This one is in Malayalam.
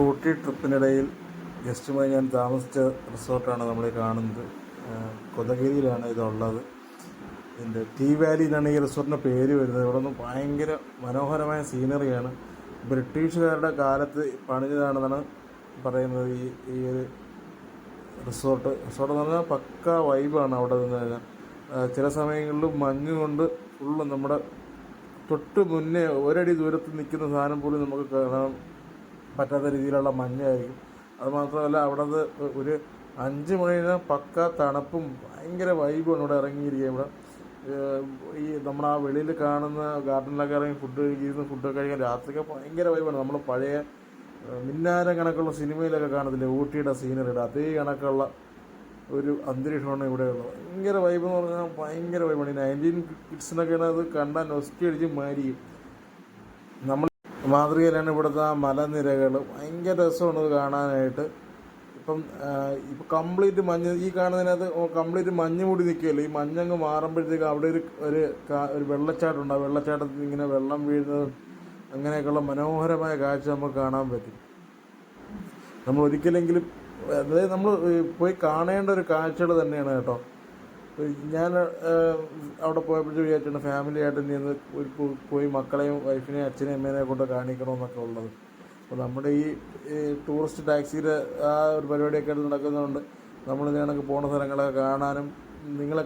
ഊട്ടി ട്രിപ്പിനിടയിൽ ഗസ്റ്റുമായി ഞാൻ താമസിച്ച റിസോർട്ടാണ് നമ്മൾ കാണുന്നത്. കൊതഗിരിയിലാണ് ഇതുള്ളത്. ഇതിന്റെ ടീ വാലി എന്നാണ് ഈ റിസോർട്ടിന്റെ പേര് വരുന്നത്. ഇവിടെ നിന്ന് ഭയങ്കര മനോഹരമായ സീനറിയാണ്. ബ്രിട്ടീഷുകാരുടെ കാലത്ത് പണിഞ്ഞതാണെന്നാണ് പറയുന്നത് ഈ ഈ ഒരു റിസോർട്ട്. റിസോർട്ട് എന്ന് പറഞ്ഞാൽ പക്ക വൈബാണ് അവിടെ നിന്ന് കഴിഞ്ഞാൽ. ചില സമയങ്ങളിൽ മഞ്ഞ് കൊണ്ട് ഫുള്ള് നമ്മുടെ തൊട്ട് മുന്നേ ഒരടി ദൂരത്ത് നിൽക്കുന്ന സാധനം പോലും നമുക്ക് കാണാൻ പറ്റാത്ത രീതിയിലുള്ള മഞ്ഞായിരിക്കും അതുമാത്രമല്ല മാത്രമല്ല അവിടെ ഒരു അഞ്ച് മണിന് പക്ക തണുപ്പും ഭയങ്കര വൈബാണ് ഇവിടെ ഇറങ്ങിയിരിക്കുക ഇവിടെ. ഈ നമ്മൾ ആ വെളിയിൽ കാണുന്ന ഗാർഡനിലൊക്കെ ഇറങ്ങി ഫുഡ് കഴിക്കുന്ന ഫുഡൊക്കെ കഴിക്കാൻ രാത്രിയൊക്കെ ഭയങ്കര വൈബാണ് നമ്മൾ പഴയ മിന്നാരം കണക്കുള്ള സിനിമയിലൊക്കെ കാണത്തില്ലേ ഊട്ടിയുടെ സീനറിയുടെ അതേ കണക്കുള്ള ഒരു അന്തരീക്ഷമാണ് ഇവിടെ ഉള്ളത്. ഭയങ്കര വൈബ് എന്ന് പറഞ്ഞാൽ ഭയങ്കര വൈബാണ് ഈ നയന്റീൻ കിഡ്സിനൊക്കെയാണ് അത് കണ്ടാൽ നൊസ്റ്റി അടിച്ച് മാരിയും നമ്മൾ മാതൃകയിലാണ് ഇവിടുത്തെ ആ മലനിരകൾ ഭയങ്കര രസമാണ് ഇത് കാണാനായിട്ട്. ഇപ്പം ഇപ്പം കംപ്ലീറ്റ് മഞ്ഞ് ഈ കാണുന്നതിനകത്ത് കംപ്ലീറ്റ് മഞ്ഞ് മൂടി നിൽക്കുകയല്ലേ? ഈ മഞ്ഞങ്ങ് മാറുമ്പോഴത്തേക്ക് അവിടെ ഒരു ഒരു ഒരു വെള്ളച്ചാട്ടം ഉണ്ട്. ആ വെള്ളച്ചാട്ടത്തിൽ ഇങ്ങനെ വെള്ളം വീഴുന്നത് അങ്ങനെയൊക്കെയുള്ള മനോഹരമായ കാഴ്ച നമുക്ക് കാണാൻ പറ്റും. നമ്മൾ ഒരിക്കലെങ്കിലും അതായത് നമ്മൾ പോയി കാണേണ്ട ഒരു കാഴ്ചകൾ തന്നെയാണ് കേട്ടോ. ഞാൻ അവിടെ പോയപ്പോഴത്തേക്ക് വിചാരിച്ചിട്ടുണ്ട് ഫാമിലി ആയിട്ട് ഇനി ഒന്ന് പോയി മക്കളെയും വൈഫിനെയും അച്ഛനെയും അമ്മേനെയും കൊണ്ട് കാണിക്കണമെന്നൊക്കെ ഉള്ളത്. അപ്പോൾ നമ്മുടെ ഈ ടൂറിസ്റ്റ് ടാക്സിയുടെ ആ ഒരു പരിപാടിയൊക്കെ നടക്കുന്നതുകൊണ്ട് നമ്മൾ ഇതിനൊക്കെ പോകുന്ന സ്ഥലങ്ങളൊക്കെ കാണാനും നിങ്ങളെ